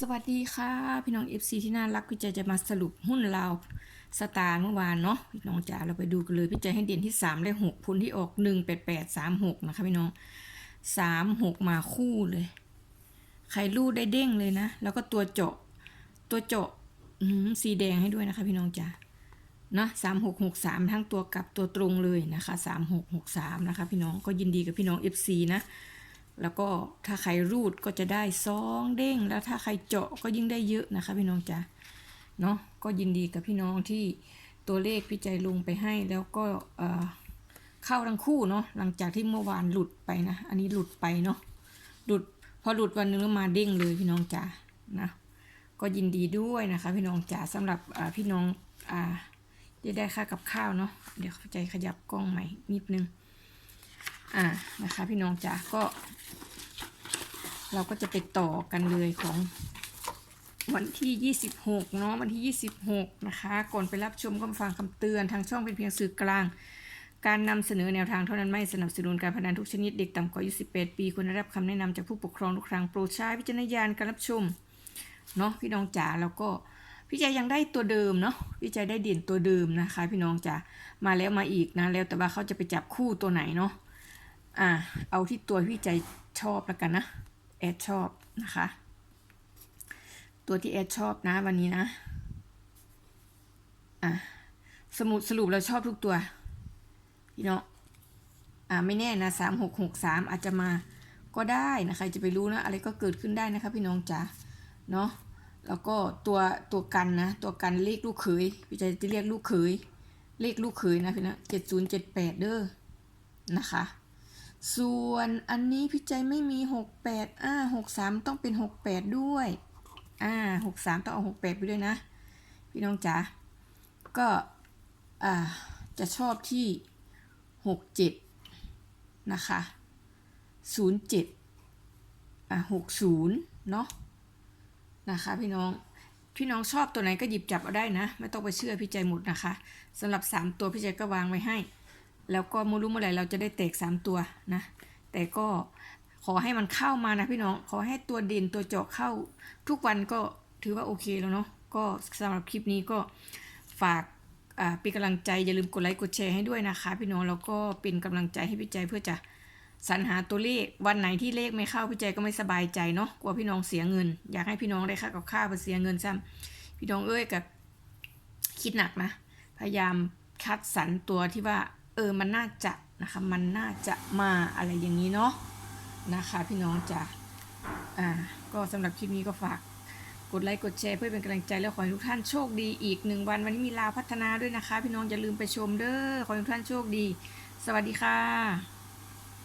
สวัสดีค่ะ พี่น้อง FC ที่น่ารักพี่ใจจะมาสรุปหุ้นเราสตาร์เมื่อวานเนาะพี่น้องจ๋าเราไปดูกันเลยพี่ใจให้เด่นที่3ได้6พุนที่ออก1 8 8 3 6นะคะพี่น้อง 3 6 มาคู่เลย ใครรูดได้เด้งเลยนะ แล้วก็ตัวเจาะตัวเจาะสีแดงให้ด้วยนะคะ พี่น้องจ๋าเนาะสามหกหกสามทั้งตัวกลับตัวตรงเลยนะคะสามหกหกสามนะคะ พี่น้องก็ยินดีกับพี่น้อง FC นะ แล้วก็ถ้าใครรูดก็จะได้ซองเด้ง แล้วถ้าใครเจาะก็ยิ่งได้เยอะนะคะ พี่น้องจ๋าเนาะก็ยินดีกับพี่น้องที่ตัวเลขพี่ใจลงไปให้ แล้วก็เอ่อเข้าทั้งคู่เนาะหลังจากที่เมื่อวานหลุดไปนะ อันนี้หลุดไปเนาะหลุดพอหลุดวันนึงแล้วมาเด้งเลยพี่น้องจ๋านะก็ยินดีด้วยนะคะ พี่น้องจ๋าสำหรับพี่น้องอ่าที่ได้ค่ากับข้าวเนาะเดี๋ยวใจขยับกล้องใหม่นิดนึง อ่านะคะ พี่น้องจ๋าก็ เราก็จะไปต่อกันเลยของวันที่ 26 เนาะวันที่ 26 นะคะ ก่อนไปรับชมก็มาฟังคำเตือนทางช่องเป็นเพียงสื่อกลาง การนำเสนอแนวทางเท่านั้นไม่สนับสนุนการพนันทุกชนิดเด็กต่ำกว่าอายุ18 ปีควรได้รับคำแนะนำจากผู้ปกครองทุกครั้งโปรดใช้วิจารณญาณการรับชมเนาะพี่น้องจ๋าแล้วก็พี่ใจยังได้ตัวเดิมเนาะพี่ใจได้เด่นตัวเดิมนะคะ พี่น้องจ๋ามาแล้วมาอีกนะแล้วแต่ว่าเขาจะไปจับคู่ตัวไหนเนาะ อ่าเอาที่ตัวพี่ใจชอบแล้วกันนะแอดชอบนะคะ ตัวที่แอดชอบนะวันนี้นะอะสมุดสรุปเราชอบทุกตัวพี่เนาะอ่าไม่แน่นะสามหกหกสามอาจจะมาก็ได้นะใครจะไปรู้นะอะไรก็เกิดขึ้นได้นะคะ พี่น้องจ๋าเนาะแล้วก็ตัวตัวกันนะ ตัวกันเลขลูกเขยพี่ใจจะเรียกลูกเขยเลขลูกเขยนะพี่นะเจ็ดศูนย์เจ็ดแปดเด้อนะคะ ส่วนอันนี้พี่ใจไม่มีหกแปดอ่าหกสามต้องเป็นหกแปดด้วยอ่าหกสามต้องเอาหกแปดไปด้วยนะ พี่น้องจ๋าก็อ่าจะชอบที่หกเจ็ดนะคะศูนย์เจ็ดอ่าหกศูนย์เนาะนะคะพี่น้องพี่น้องชอบตัวไหนก็หยิบจับเอาได้นะ ไม่ต้องไปเชื่อพี่ใจหมดนะคะสำหรับสามตัวพี่ใจก็วางไว้ให้ แล้วก็ไม่รู้เมื่อไหร่เราจะได้แตกสามตัวนะ แต่ก็ขอให้มันเข้ามานะพี่น้อง ขอให้ตัวด่นตัวเจาะเข้าทุกวันก็ถือว่าโอเคแล้วเนาะ ก็สำหรับคลิปนี้ก็ฝากเป็นกำลังใจอย่าลืมกดไลค์กดแชร์ให้ด้วยนะคะ พี่น้องแล้วก็เป็นกำลังใจให้พี่ใจเพื่อจะสรรหาตัวเลขวันไหนที่เลขไม่เข้าพี่ใจก็ไม่สบายใจเนาะกลัวพี่น้องเสียเงิน อยากให้พี่น้องได้ค่ากับข้าวไปเสียเงินซ้ำพี่น้องเอ้ยกับคิดหนักนะ พยายามคัดสรรตัวที่ว่า เออมันน่าจะนะคะมันน่าจะมาอะไรอย่างนี้เนาะนะคะพี่น้องจ้ะอ่าก็สำหรับคลิปนี้ก็ฝากกดไลค์กดแชร์เพื่อเป็นกำลังใจแล้วขอให้ทุกท่านโชคดีอีกหนึ่งวันวันนี้มีลาวพัฒนาด้วยนะคะ พี่น้องอย่าลืมไปชมเด้อขอให้ทุกท่านโชคดี สวัสดีค่ะ